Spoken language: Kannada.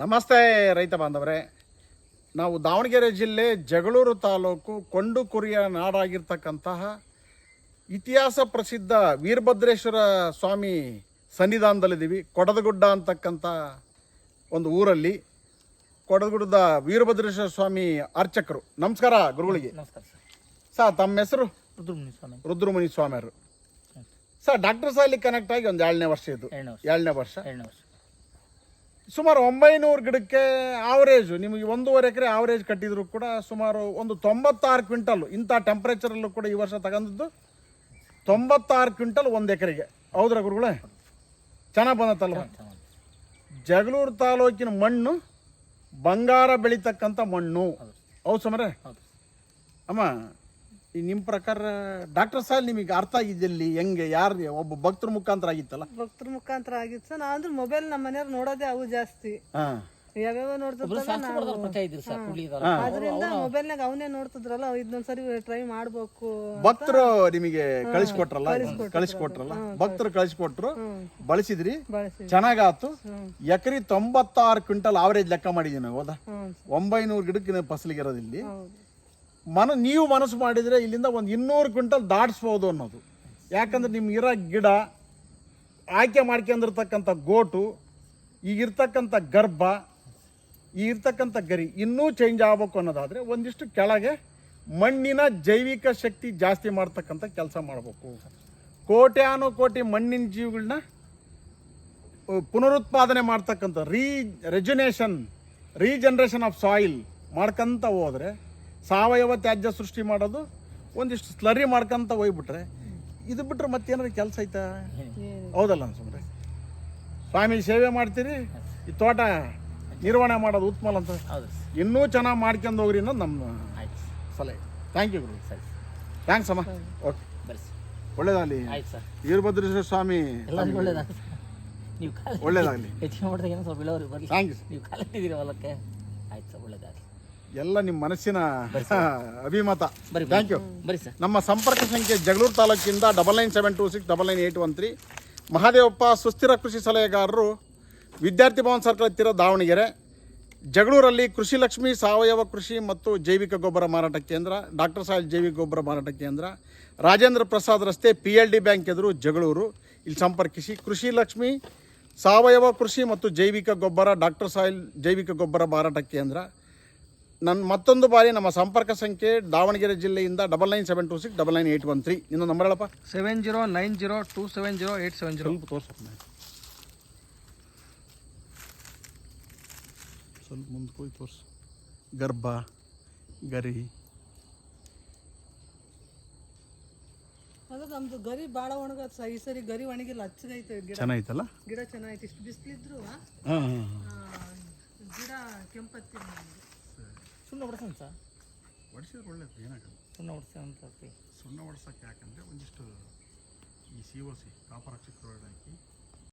ನಮಸ್ತೆ ರೈತ ಬಾಂಧವರೇ. ನಾವು ದಾವಣಗೆರೆ ಜಿಲ್ಲೆ ಜಗಳೂರು ತಾಲೂಕು ಕೊಂಡು ಕುರಿಯ ನಾಡಾಗಿರ್ತಕ್ಕಂತಹ ಇತಿಹಾಸ ಪ್ರಸಿದ್ಧ ವೀರಭದ್ರೇಶ್ವರ ಸ್ವಾಮಿ ಸನ್ನಿಧಾನದಲ್ಲಿದ್ದೀವಿ. ಕೊಡದಗುಡ್ಡ ಅಂತಕ್ಕಂಥ ಒಂದು ಊರಲ್ಲಿ ಕೊಡದಗುಡ್ಡದ ವೀರಭದ್ರೇಶ್ವರ ಸ್ವಾಮಿ ಅರ್ಚಕರು. ನಮಸ್ಕಾರ ಗುರುಗಳಿಗೆ. ನಮಸ್ಕಾರ ಸರ್. ಸರ್ ತಮ್ಮ ಹೆಸರು? ರುದ್ರಮುನಿ ಸ್ವಾಮಿ. ರುದ್ರಮುನಿ ಸ್ವಾಮಿಯವರು. ಸರ್ ಡಾಕ್ಟರ್ ಸಾಲಿ ಕನೆಕ್ಟ್ ಆಗಿ ಒಂದು ಏಳನೇ ವರ್ಷ ಇದು. ಎರಡನೇ ವರ್ಷ. ಏಳನೇ ವರ್ಷ. ಎರಡನೇ ವರ್ಷ. ಸುಮಾರು ಒಂಬೈನೂರು ಗಿಡಕ್ಕೆ ಆವರೇಜು ನಿಮಗೆ ಒಂದೂವರೆ ಎಕರೆ ಆವರೇಜ್ ಕಟ್ಟಿದ್ರು ಕೂಡ ಸುಮಾರು ಒಂದು ತೊಂಬತ್ತಾರು ಕ್ವಿಂಟಲ್ ಇಂಥ ಟೆಂಪ್ರೇಚರಲ್ಲೂ ಕೂಡ ಈ ವರ್ಷ ತಗೊಂಡದ್ದು ತೊಂಬತ್ತಾರು ಕ್ವಿಂಟಲ್ ಒಂದು ಎಕರೆಗೆ. ಹೌದ್ರ ಗುರುಗಳೇ? ಚೆನ್ನಾಗಿ ಬಂದತ್ತಲ್ವ? ಚೆನ್ನಾಗಿ ಜಗಳೂರು ತಾಲೂಕಿನ ಮಣ್ಣು ಬಂಗಾರ ಬೆಳೀತಕ್ಕಂಥ ಮಣ್ಣು. ಹೌದು. ಸಮರೆ? ಅಮ್ಮ ಈ ನಿಮ್ಮ ಪ್ರಕಾರ ಡಾಕ್ಟರ್ ಸಾಹೇಬ್ ನಿಮಗೆ ಅರ್ಥ ಆಗಿದ್ದಲ್ಲಿ ಹೆಂಗೆ ಯಾರು ಒಬ್ಬ ಭಕ್ತರ ಮುಖಾಂತರ ಆಗಿತ್ತಲ್ಲ? ಭಕ್ತರ ಮುಖಾಂತರ ಆಗಿತ್ತು ಸರ್. ನಾ ಅಂದ್ರೆ ಮೊಬೈಲ್ ನಮ್ಮ ಮನೆಯವ್ರು ನೋಡೋದೇ ಅವು ಜಾಸ್ತಿ. ಹಾಂ. ಯಾವ್ಯಾವ ನೋಡ್ತಿದ್ರಲ್ಲ ಅದರಿಂದ ಮೊಬೈಲ್ನಾಗ ಅವನೇ ನೋಡ್ತಿದ್ರಲ್ಲ ಇದೊಂದ್ಸರಿ ಟ್ರೈ ಮಾಡ್ಬೇಕು ಭಕ್ತರು ನಿಮಗೆ ಕಳಿಸ್ಕೊಟ್ರಲ್ಲ? ಕಳಿಸ್ಕೊಟ್ರಲ್ಲ? ಭಕ್ತರು ಕಳಿಸ್ಕೊಟ್ರು ಬಳಸಿದ್ರಿ? ಬಳಸಿ ಚೆನ್ನಾಗಾತು ಎಕರೆ ತೊಂಬತ್ತಾರು ಕ್ವಿಂಟಲ್ ಆವರೇಜ್ ಲೆಕ್ಕ ಮಾಡಿದೀನಿ ನಾವು ಹೌದಾ? ಒಂಬೈನೂರು ಗಿಡಕ್ಕೆ ಫಸಲಿಗೆ ಇರೋದಿಲ್ಲಿ. ಮನ ನೀವು ಮನಸ್ಸು ಮಾಡಿದರೆ ಇಲ್ಲಿಂದ ಒಂದು ಇನ್ನೂರು ಕ್ವಿಂಟಲ್ ದಾಟಿಸ್ಬೋದು ಅನ್ನೋದು. ಯಾಕಂದ್ರೆ ನಿಮ್ಗಿರೋ ಗಿಡ, ಆಯ್ಕೆ ಮಾಡ್ಕೊಂಡಿರ್ತಕ್ಕಂಥ ಗೋಟು ಈಗಿರ್ತಕ್ಕಂಥ ಗರ್ಭ ಈಗಿರ್ತಕ್ಕಂಥ ಗರಿ ಇನ್ನೂ ಚೇಂಜ್ ಆಗಬೇಕು ಅನ್ನೋದಾದರೆ ಒಂದಿಷ್ಟು ಕೆಳಗೆ ಮಣ್ಣಿನ ಜೈವಿಕ ಶಕ್ತಿ ಜಾಸ್ತಿ ಮಾಡ್ತಕ್ಕಂಥ ಕೆಲಸ ಮಾಡಬೇಕು. ಕೋಟ್ಯಾನು ಕೋಟಿ ಮಣ್ಣಿನ ಜೀವಿಗಳನ್ನ ಪುನರುತ್ಪಾದನೆ ಮಾಡ್ತಕ್ಕಂಥ ರೀ ರೆಜುನೇಷನ್ ರೀಜನ್ರೇಷನ್ ಆಫ್ ಸಾಯಿಲ್ ಮಾಡ್ಕೊಂತ ಹೋದರೆ ಸಾವಯವ ತ್ಯಾಜ್ಯ ಸೃಷ್ಟಿ ಮಾಡೋದು ಒಂದಿಷ್ಟು ಸ್ಲರಿ ಮಾಡ್ಕೊಂತ ಹೋಗ್ಬಿಟ್ರೆ ಇದು ಬಿಟ್ರೆ ಮತ್ತೇನಾದ್ರು ಕೆಲಸ ಐತಾ? ಹೌದಲ್ಲ ಅನ್ಸುಮ್ರೆ ಸ್ವಾಮಿ ಸೇವೆ ಮಾಡ್ತೀರಿ ಈ ತೋಟ ನಿರ್ವಹಣೆ ಮಾಡೋದು ಉತ್ಮಲ್ ಅಂತ? ಹೌದು ಇನ್ನೂ ಚೆನ್ನಾಗಿ ಮಾಡ್ಕೊಂಡು ಹೋಗ್ರಿ ಅನ್ನೋದು ನಮ್ಮ ಆಯ್ತು ಸರ್. ಸಲಹೆ. ಥ್ಯಾಂಕ್ ಯು ಗುರು. ಸರಿ ಥ್ಯಾಂಕ್ಸ್ ಅಮ್ಮ. ಓಕೆ ಒಳ್ಳೇದಾಗಲಿ. ಆಯ್ತು ಸರ್. ವೀರಭದ್ರೇಶ್ವರ ಸ್ವಾಮಿ. ಒಳ್ಳೇದಾಗಲಿ ಹೆಚ್ಚಿಗೆ ಮಾಡಿದಾಗ ಏನೋ ಸ್ವಲ್ಪ ಇಳೋರಿ ಬರಲಿ. ಥ್ಯಾಂಕ್ ಯು ನೀವು ಕಾಲಿಟ್ಟಿದ್ದೀರಿ ಹೊಲಕ್ಕೆ? ಆಯ್ತು ಸರ್ ಒಳ್ಳೇದಾಗಲಿ. ಎಲ್ಲ ನಿಮ್ಮ ಮನಸ್ಸಿನ ಅಭಿಮತ. ಥ್ಯಾಂಕ್ ಯು ಬರಿ ಸರ್. ನಮ್ಮ ಸಂಪರ್ಕ ಸಂಖ್ಯೆ Jagalur ತಾಲೂಕಿಂದ double nine seven two six double nine eight one three Mahadevappa ಸುಸ್ಥಿರ ಕೃಷಿ ಸಲಹೆಗಾರರು ವಿದ್ಯಾರ್ಥಿ ಭವನ್ ಸರ್ಕಲ್ ಹತ್ತಿರ ದಾವಣಗೆರೆ. ಜಗಳೂರಲ್ಲಿ ಕೃಷಿ ಲಕ್ಷ್ಮಿ ಸಾವಯವ ಕೃಷಿ ಮತ್ತು ಜೈವಿಕ ಗೊಬ್ಬರ ಮಾರಾಟ ಕೇಂದ್ರ ಡಾಕ್ಟರ್ ಸಾಹೇಬ್ ಜೈವಿಕ ಗೊಬ್ಬರ ಮಾರಾಟ ಕೇಂದ್ರ ರಾಜೇಂದ್ರ ಪ್ರಸಾದ್ ರಸ್ತೆ ಪಿ ಎಲ್ ಡಿ ಬ್ಯಾಂಕ್ ಎದುರು ಜಗಳೂರು. ಇಲ್ಲಿ ಸಂಪರ್ಕಿಸಿ. ಕೃಷಿ ಲಕ್ಷ್ಮಿ ಸಾವಯವ ಕೃಷಿ ಮತ್ತು ಜೈವಿಕ ಗೊಬ್ಬರ ಡಾಕ್ಟರ್ ಸಾಯಿಲ್ ಜೈವಿಕ ಗೊಬ್ಬರ ಮಾರಾಟ ಕೇಂದ್ರ ನನ್ನ ಮತ್ತೊಂದು ಬಾರಿ ನಮ್ಮ ಸಂಪರ್ಕ ಸಂಖ್ಯೆ ದಾವಣಗೆರೆ ಜಿಲ್ಲೆಯಿಂದ double nine seven two six double nine eight one three ಇನ್ನೊಂದು ನಂಬರ್ ಹೇಳಪ್ಪ. Seven zero nine zero two seven zero eight seven zero ಸ್ವಲ್ಪ ತೋರ್ಸಪ್ಪ ಸ್ವಲ್ಪ ಮುಂದೆ ಹೋಗಿ ತೋರಿಸು. ಗರ್ಭ ಗರಿ. ಅದು ನಮ್ದು ಗರಿ ಭಾಳ ಈ ಸರಿ ಗರಿ ಒಣಗಿಲ್ಲ ಹಚ್ಚಗೈತೆ ಗಿಡ. ಚೆನ್ನಾಯ್ತಲ್ಲ ಗಿಡ ಚೆನ್ನಾಗೈತೆ ಇಷ್ಟು ಬಿಸಿಲಿದ್ರು ಹಾಂ ಹಾಂ ಗಿಡ ಕೆಂಪತ್ತಿ ಸುಮ್ಮನೆ ಹೊಡ್ಸೋಣ ಸರ್ ಒಡಿಸಿದ್ರೆ ಒಳ್ಳೇದು ಏನಾಗಲ್ಲ. ಸುಣ್ಣ ಹೊಡ್ಸೋಣ ಅಂತ ಸುಣ್ಣ ಹೊಡ್ಸೋಕ್ಕೆ ಯಾಕಂದರೆ ಒಂದಿಷ್ಟು ಈ ಸಿ ಒ ಸಿ ಕಾಪರ್ ಹಾಕಿ